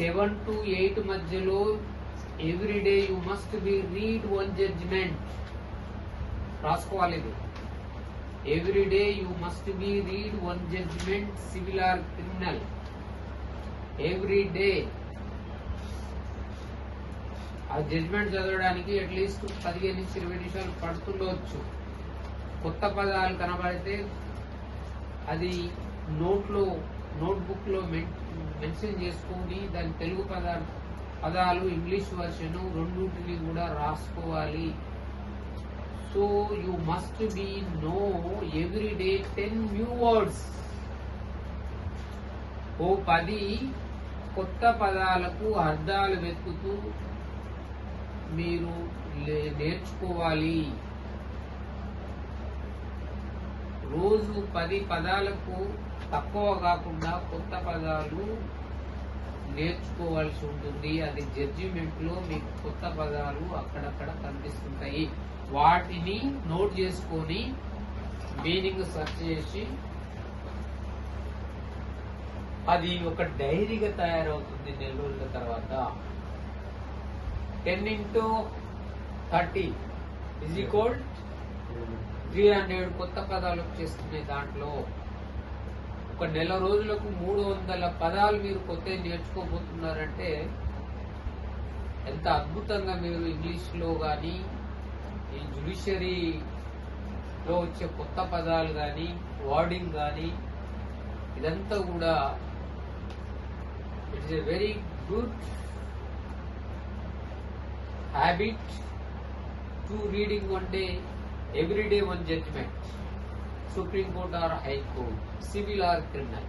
Seven to eight మధ్యలో everyday you must be read one judgement. రాసుకోవాలి ఇది. Everyday you must be read one judgement civil or criminal. Every day. ఆ judgement చదవడానికి at least పదిహేను నుంచి ఇరవై నిమిషాలు పడుతుండవచ్చు కొత్త పదాలు కనబడితే అది నోట్లో నోట్బుక్లో మెన్ మెన్షన్ చేసుకొని దాని తెలుగు పదాలు పదాలు ఇంగ్లీష్ వర్షన్ రెండింటిని కూడా రాసుకోవాలి. So you must be know every day ten new words ఓ పది కొత్త పదాలకు అర్థాలు వెతుకుతూ మీరు లే- నేర్చుకోవాలి. రోజు పది పదాలకు తక్కువ కాకుండా కొత్త పదాలు నేర్చుకోవాల్సి ఉంటుంది. అది జడ్జిమెంట్లో మీకు కొత్త పదాలు అక్కడక్కడ కనిపిస్తుంటాయి. వాటిని నోట్ చేసుకొని మీనింగ్ సెర్చ్ చేసి అది ఒక డైరీగా తయారవుతుంది నెల రోజుల తర్వాత. Ten into thirty. Is equal three hundred కొత్త పదాలు వచ్చేస్తున్నాయి దాంట్లో ఒక నెల రోజులకు మూడు వందల పదాలు మీరు కొత్త నేర్చుకోబోతున్నారంటే ఎంత అద్భుతంగా మీరు ఇంగ్లీష్లో కానీ ఈ జుడిషియరీలో వచ్చే కొత్త పదాలు కానీ వార్డింగ్ కానీ ఇదంతా కూడా it's a very good habit to reading one day every day one judgement supreme court or high court civil or criminal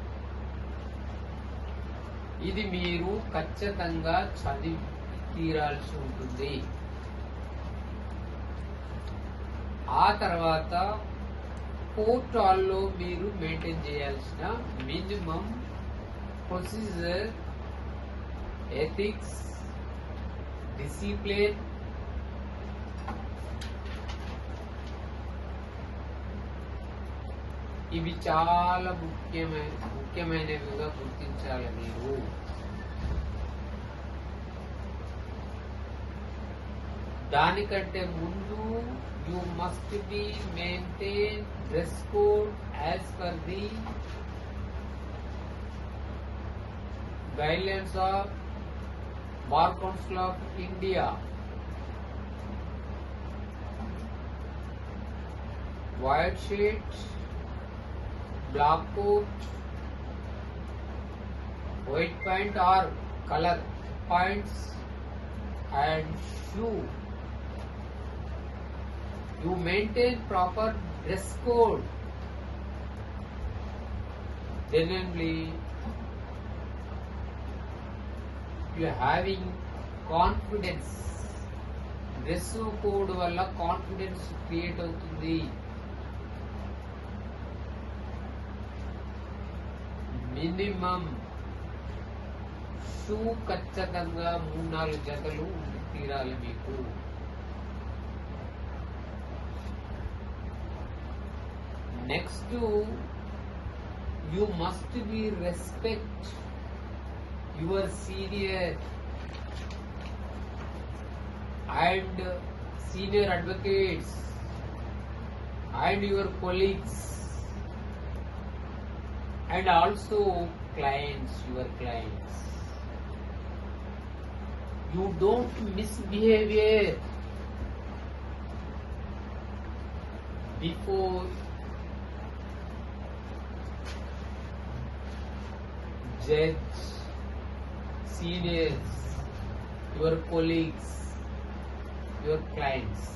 ఇది మీరు ఖచ్చితంగా చదివి తీరాల్సి ఉంటుంది. ఆ తర్వాత పోర్టాల్లో మీరు మెయింటైన్ చేయాల్సిన మినిమం ప్రొసీజర్ ఎథిక్స్ డిసిప్లిన్ ఇవి చాలా ముఖ్యమైన ముఖ్యమైనవిగా గుర్తించాలి మీరు దానికంటే ముందు you must be maintain dress code as per the guidelines of bar council of India white sheet black coat white pant or color pants and shoe you maintain proper dress code then only you are having confidence dress code వల్ల confidence create అవుతుంది minimum shoe ఖచ్చితంగా మూడు నాలుగు జతలు ఉండి తీరాలి మీకు next you must be respect your senior and senior advocates and your colleagues and also clients, your clients. You don't misbehavior before judge, seniors, your colleagues, your clients.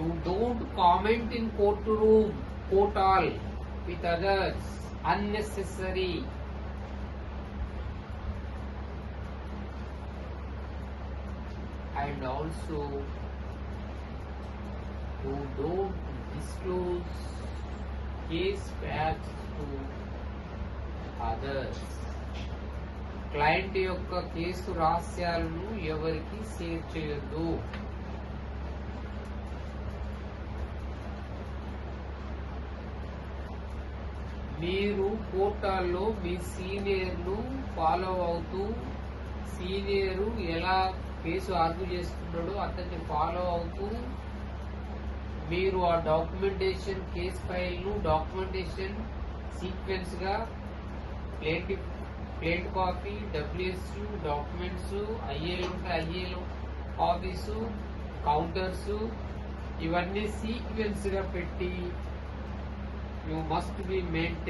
You don't comment in courtroom, court hall with others. Unnecessary. And also, you don't disclose case facts to others. Client యొక్క case రహస్యాలను ఎవరికి share చేయొద్దు మీరు కోర్టాల్లో మీ సీనియర్ను follow అవుతూ senior ఎలా కేసు ఆర్గ్యూ చేస్తున్నాడో అతన్ని ఫాలో అవుతూ మీరు ఆ డాక్యుమెంటేషన్ కేస్ ఫైల్ను documentation సీక్వెన్స్గా plate plate copy W S documents ఐఏలు ఉంటే ఐఏలు కాపీస్ కౌంటర్స్ ఇవన్నీ సీక్వెన్స్గా పెట్టి యూ మస్ట్ బి మెయింటైన్.